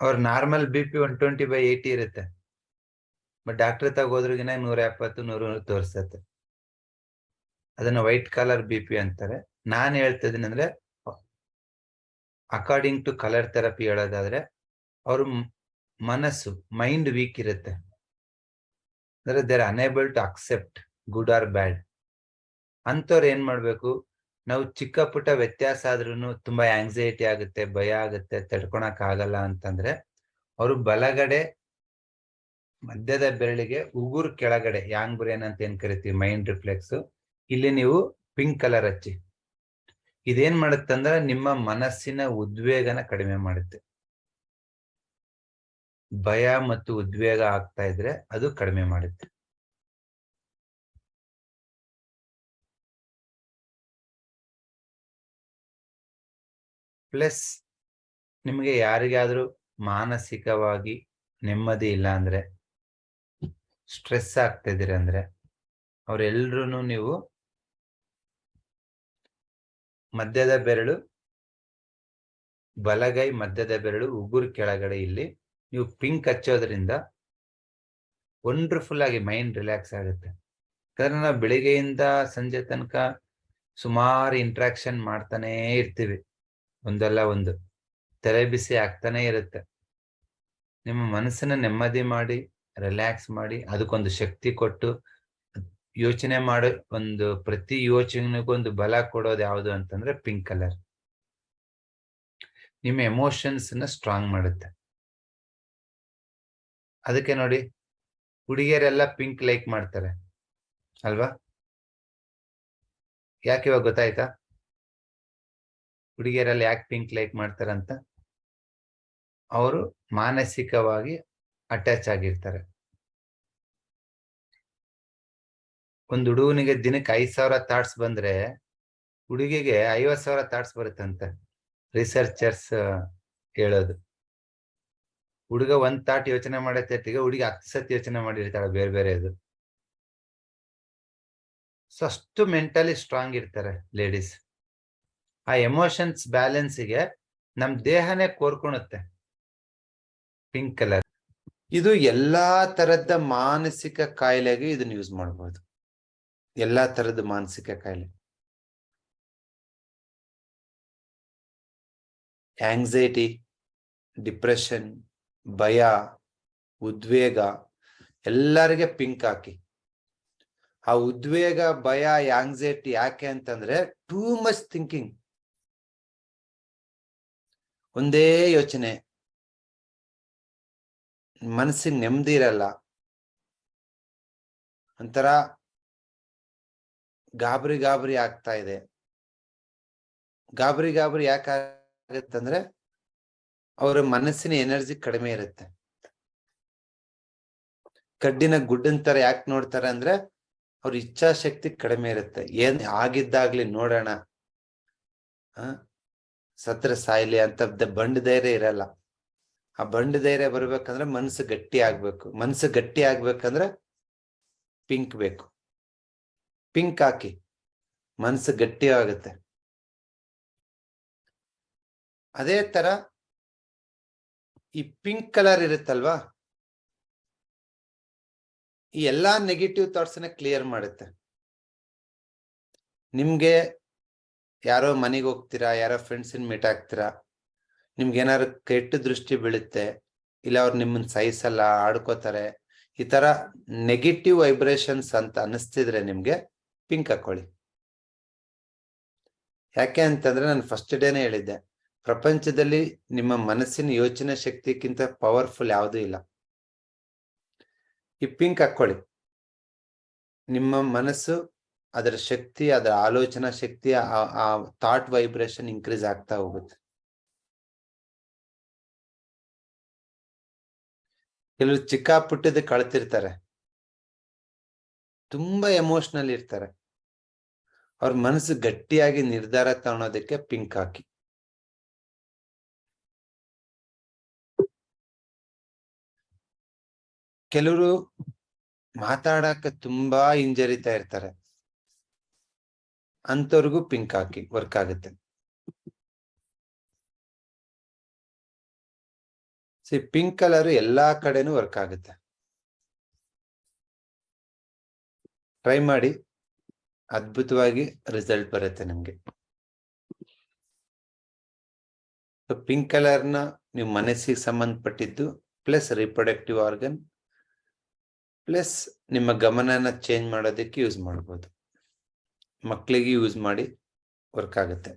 ಅವ್ರ normal B P one twenty by eighty ಇರುತ್ತೆ. But doctor ತಗ ಹೋದ್ರಿಗಿನ ನೂರ ಎಪ್ಪತ್ತು ನೂರು ತೋರಿಸತ್ತೆ. ಅದನ್ನ ವೈಟ್ ಕಲರ್ ಬಿ ಪಿ ಅಂತಾರೆ. ನಾನ್ ಹೇಳ್ತಾ ಇದೀನಿ ಅಂದ್ರೆ ಅಕಾರ್ಡಿಂಗ್ ಟು ಕಲರ್ ಥೆರಪಿ ಹೇಳೋದಾದ್ರೆ, ಅವ್ರ ಮನಸ್ಸು ಮೈಂಡ್ ವೀಕ್ ಇರುತ್ತೆ. ಅಂದ್ರೆ there unable to accept good or bad ಅಂಥವ್ರು ಏನ್ ಮಾಡ್ಬೇಕು? ನಾವು ಚಿಕ್ಕ ಪುಟ್ಟ ವ್ಯತ್ಯಾಸ ಆದ್ರೂ ತುಂಬಾ ಆಂಗ್ಸೈಟಿ ಆಗುತ್ತೆ, ಭಯ ಆಗುತ್ತೆ ತಡ್ಕೊಳಕ್ ಆಗಲ್ಲ ಅಂತಂದ್ರೆ ಅವರು ಬಲಗಡೆ ಮಧ್ಯದ ಬೆರಳಿಗೆ ಉಗುರು ಕೆಳಗಡೆ ಯಾಂಗ್ ಬ್ರೇನ್ ಅಂತ ಏನ್ ಕರಿತೀವಿ ಮೈಂಡ್ ರಿಫ್ಲೆಕ್ಸ್ ಇಲ್ಲಿ ನೀವು ಪಿಂಕ್ ಕಲರ್ ಹಚ್ಚಿ. ಇದೇನ್ ಮಾಡುತ್ತಂದ್ರೆ ನಿಮ್ಮ ಮನಸ್ಸಿನ ಉದ್ವೇಗನ ಕಡಿಮೆ ಮಾಡುತ್ತೆ. ಭಯ ಮತ್ತು ಉದ್ವೇಗ ಆಗ್ತಾ ಇದ್ರೆ ಅದು ಕಡಿಮೆ ಮಾಡುತ್ತೆ. ಪ್ಲಸ್ ನಿಮಗೆ ಯಾರಿಗಾದ್ರೂ ಮಾನಸಿಕವಾಗಿ ನೆಮ್ಮದಿ ಇಲ್ಲ ಅಂದ್ರೆ, ಸ್ಟ್ರೆಸ್ ಆಗ್ತಾ ಇದ್ದೀರ ಅಂದ್ರೆ ಅವರೆಲ್ಲರೂ ನೀವು ಮಧ್ಯದ ಬೆರಳು, ಬಲಗೈ ಮಧ್ಯದ ಬೆರಳು, ಉಗುರು ಕೆಳಗಡೆ ಇಲ್ಲಿ ನೀವು ಪಿಂಕ್ ಹಚ್ಚೋದ್ರಿಂದ ವಂಡರ್ಫುಲ್ ಆಗಿ ಮೈಂಡ್ ರಿಲ್ಯಾಕ್ಸ್ ಆಗುತ್ತೆ. ಯಾಕಂದ್ರೆ ನಾವು ಬೆಳಿಗ್ಗೆಯಿಂದ ಸಂಜೆ ತನಕ ಸುಮಾರು ಇಂಟ್ರಾಕ್ಷನ್ ಮಾಡ್ತಾನೇ ಇರ್ತೀವಿ. ಒಂದಲ್ಲ ಒಂದು. ತಲೆ ಬಿಸಿ ಆಗ್ತಾನೆ ಇರುತ್ತೆ. ನಿಮ್ಮ ಮನಸ್ಸನ್ನ ನೆಮ್ಮದಿ ಮಾಡಿ ರಿಲ್ಯಾಕ್ಸ್ ಮಾಡಿ, ಅದಕ್ಕೊಂದು ಶಕ್ತಿ ಕೊಟ್ಟು, ಯೋಚನೆ ಮಾಡೋ ಒಂದು, ಪ್ರತಿ ಯೋಚನೆಗೂ ಒಂದು ಬಲ ಕೊಡೋದು ಯಾವುದು ಅಂತಂದ್ರೆ ಪಿಂಕ್ ಕಲರ್ ನಿಮ್ಮ ಎಮೋಷನ್ಸ್ನ ಸ್ಟ್ರಾಂಗ್ ಮಾಡುತ್ತೆ. ಅದಕ್ಕೆ ನೋಡಿ, ಹುಡುಗಿಯರೆಲ್ಲ ಪಿಂಕ್ ಲೈಕ್ ಮಾಡ್ತಾರೆ. ಅಲ್ವಾ? ಯಾಕೆ ಇವಾಗ ಗೊತ್ತಾಯ್ತಾ? ಹುಡುಗಿಯರೆಲ್ಲ ಯಾಕೆ ಪಿಂಕ್ ಲೈಕ್ ಮಾಡ್ತಾರಂತ? ಅವರು ಮಾನಸಿಕವಾಗಿ ಅಟ್ಯಾಚ್ ಆಗಿರ್ತಾರೆ. ಒಂದು ಹುಡುಗನಿಗೆ ದಿನಕ್ಕೆ ಐದು ಸಾವಿರ ಥಾಟ್ಸ್ ಬಂದ್ರೆ ಹುಡುಗಿಗೆ ಐವತ್ ಸಾವಿರ ಥಾಟ್ಸ್ ಬರುತ್ತಂತೆ. ರಿಸರ್ಚರ್ಸ್ ಹೇಳೋದು. ಹುಡುಗ ಒಂದ್ ಥಾಟ್ ಯೋಚನೆ ಮಾಡತ್ತಿಗೆ ಹುಡುಗಿ ಹತ್ತು ಸತಿ ಯೋಚನೆ ಮಾಡಿರ್ತಾಳೆ ಬೇರೆ ಬೇರೆದು. ಸೊ ಅಷ್ಟು ಮೆಂಟಲಿ ಸ್ಟ್ರಾಂಗ್ ಇರ್ತಾರೆ ಲೇಡೀಸ್ ಆ ಎಮೋಷನ್ಸ್ ಬ್ಯಾಲೆನ್ಸಿಗೆ ನಮ್ ದೇಹನೇ ಕೋರ್ಕೊಳುತ್ತೆ ಪಿಂಕ್ ಕಲರ್ ಇದು ಎಲ್ಲಾ ತರದ ಮಾನಸಿಕ ಕಾಯಿಲೆಗೆ ಇದನ್ನ ಯೂಸ್ ಮಾಡಬಹುದು ಎಲ್ಲಾ ತರದ ಮಾನಸಿಕ ಕಾಯಿಲೆ. ಆಂಗ್ಸೈಟಿ ಡಿಪ್ರೆಷನ್ ಭಯ, ಉದ್ವೇಗ, ಎಲ್ಲರಿಗೆ ಪಿಂಕ್ ಹಾಕಿ. ಆ ಉದ್ವೇಗ, ಭಯ ಆಂಗ್ಸೈಟಿ ಯಾಕೆ ಅಂತಂದ್ರೆ ಟೂ ಮಚ್ ಥಿಂಕಿಂಗ್ ಒಂದೇ ಯೋಚನೆ. ಮನಸ್ಸಿಗೆ ನೆಮ್ಮದಿ ಇರಲ್ಲ. ಒಂಥರ ಗಾಬರಿ ಗಾಬರಿ ಆಗ್ತಾ ಇದೆ. ಗಾಬರಿ ಗಾಬರಿ ಯಾಕೆ ಆಗತ್ತಂದ್ರೆ ಅವರ ಮನಸ್ಸಿನ ಎನರ್ಜಿ ಕಡಿಮೆ ಇರುತ್ತೆ. ಕಡ್ಡಿನ ಗುಡ್ಡನ್ ತರ ಯಾಕೆ ನೋಡ್ತಾರೆ ಅಂದ್ರೆ ಅವ್ರ ಇಚ್ಛಾಶಕ್ತಿ ಕಡಿಮೆ ಇರುತ್ತೆ. ಏನ್ ಆಗಿದ್ದಾಗ್ಲಿ ನೋಡೋಣ. ಸತ್ರ ಸಾಯ್ಲಿ ಅಂತ ಬಂಡ್ ಧೈರ್ಯ ಇರಲ್ಲ. ಆ ಬಂಡ್ ಧೈರ್ಯ ಬರ್ಬೇಕಂದ್ರೆ ಮನ್ಸು ಗಟ್ಟಿ ಆಗ್ಬೇಕು. ಮನ್ಸು ಗಟ್ಟಿ ಆಗ್ಬೇಕಂದ್ರೆ ಪಿಂಕ್ ಬೇಕು. ಪಿಂಕ್ ಹಾಕಿ ಮನ್ಸು ಗಟ್ಟಿ ಆಗುತ್ತೆ. ಅದೇ ತರ ಈ ಪಿಂಕ್ ಕಲರ್ ಇರುತ್ತಲ್ವಾ? ಈ ಎಲ್ಲಾ ನೆಗೆಟಿವ್ ಥಾಟ್ಸ್ ಕ್ಲಿಯರ್ ಮಾಡುತ್ತೆ. ನಿಮ್ಗೆ ಯಾರೋ ಮನೆಗೆ ಹೋಗ್ತೀರಾ, ಯಾರೋ ಫ್ರೆಂಡ್ಸಿನ ಮೀಟ್ ಆಗ್ತೀರಾ, ನಿಮ್ಗೆ ಏನಾದ್ರು ಕೆಟ್ಟ ದೃಷ್ಟಿ ಬೀಳುತ್ತೆ, ಇಲ್ಲ ಅವ್ರು ನಿಮ್ಮನ್ನ ಸಹಿಸಲ್ಲ, ಆಡ್ಕೋತಾರೆ, ಈ ತರ ನೆಗೆಟಿವ್ ವೈಬ್ರೇಷನ್ಸ್ ಅಂತ ಅನಿಸ್ತಿದ್ರೆ ನಿಮ್ಗೆ ಪಿಂಕ್ ಹಾಕೊಳ್ಳಿ. ಯಾಕೆ ಅಂತಂದ್ರೆ ನಾನು ಫಸ್ಟ್ ಡೇನೆ ಹೇಳಿದ್ದೆ, ಪ್ರಪಂಚದಲ್ಲಿ ನಿಮ್ಮ ಮನಸ್ಸಿನ ಯೋಚನೆ ಶಕ್ತಿಗಿಂತ ಪವರ್ಫುಲ್ ಯಾವುದೂ ಇಲ್ಲ. ಈ ಪಿಂಕ್ ಹಾಕೊಳ್ಳಿ. ನಿಮ್ಮ ಮನಸ್ಸು ಅದರ ಶಕ್ತಿ, ಅದರ ಆಲೋಚನಾ ಶಕ್ತಿ ಆ- ಥಾಟ್ ವೈಬ್ರೇಷನ್ ಇನ್ಕ್ರೀಸ್ ಆಗ್ತಾ ಹೋಗುತ್ತೆ. ಕೆಲವರು ಚಿಕ್ಕ ಪುಟ್ಟದ ಕಳ್ತಿರ್ತಾರೆ. ತುಂಬಾ ಎಮೋಷನಲ್ ಇರ್ತಾರೆ. ಅವ್ರ ಮನಸ್ಸು ಗಟ್ಟಿಯಾಗಿ ನಿರ್ಧಾರ ತಗೊಳೋದಕ್ಕೆ ಪಿಂಕ್ ಹಾಕಿ. ಕೆಲವರು ಮಾತಾಡಕ್ಕೆ ತುಂಬಾ ಹಿಂಜರಿತಾ ಇರ್ತಾರೆ. ಅಂತವ್ರಿಗೂ ಪಿಂಕ್ ಹಾಕಿ ವರ್ಕ್ ಆಗುತ್ತೆ. ಸಿ ಪಿಂಕ್ ಕಲರ್ ಎಲ್ಲಾ ಕಡೆನೂ ವರ್ಕ್ ಆಗುತ್ತೆ. ಟ್ರೈ ಮಾಡಿ, ಅದ್ಭುತವಾಗಿ ರಿಸಲ್ಟ್ ಬರುತ್ತೆ ನಿಮ್ಗೆ. ಪಿಂಕ್ ಕಲರ್ನ ನೀವು ಮನಸ್ಸಿಗೆ ಸಂಬಂಧಪಟ್ಟಿದ್ದು ಪ್ಲಸ್ ರಿಪ್ರೊಡಕ್ಟಿವ್ ಆರ್ಗನ್ ಪ್ಲಸ್ ನಿಮ್ಮ ಗಮನನ ಚೇಂಜ್ ಮಾಡೋದಕ್ಕೆ ಯೂಸ್ ಮಾಡ್ಬೋದು. ಮಕ್ಕಳಿಗೆ ಯೂಸ್ ಮಾಡಿ ವರ್ಕ್ ಆಗುತ್ತೆ.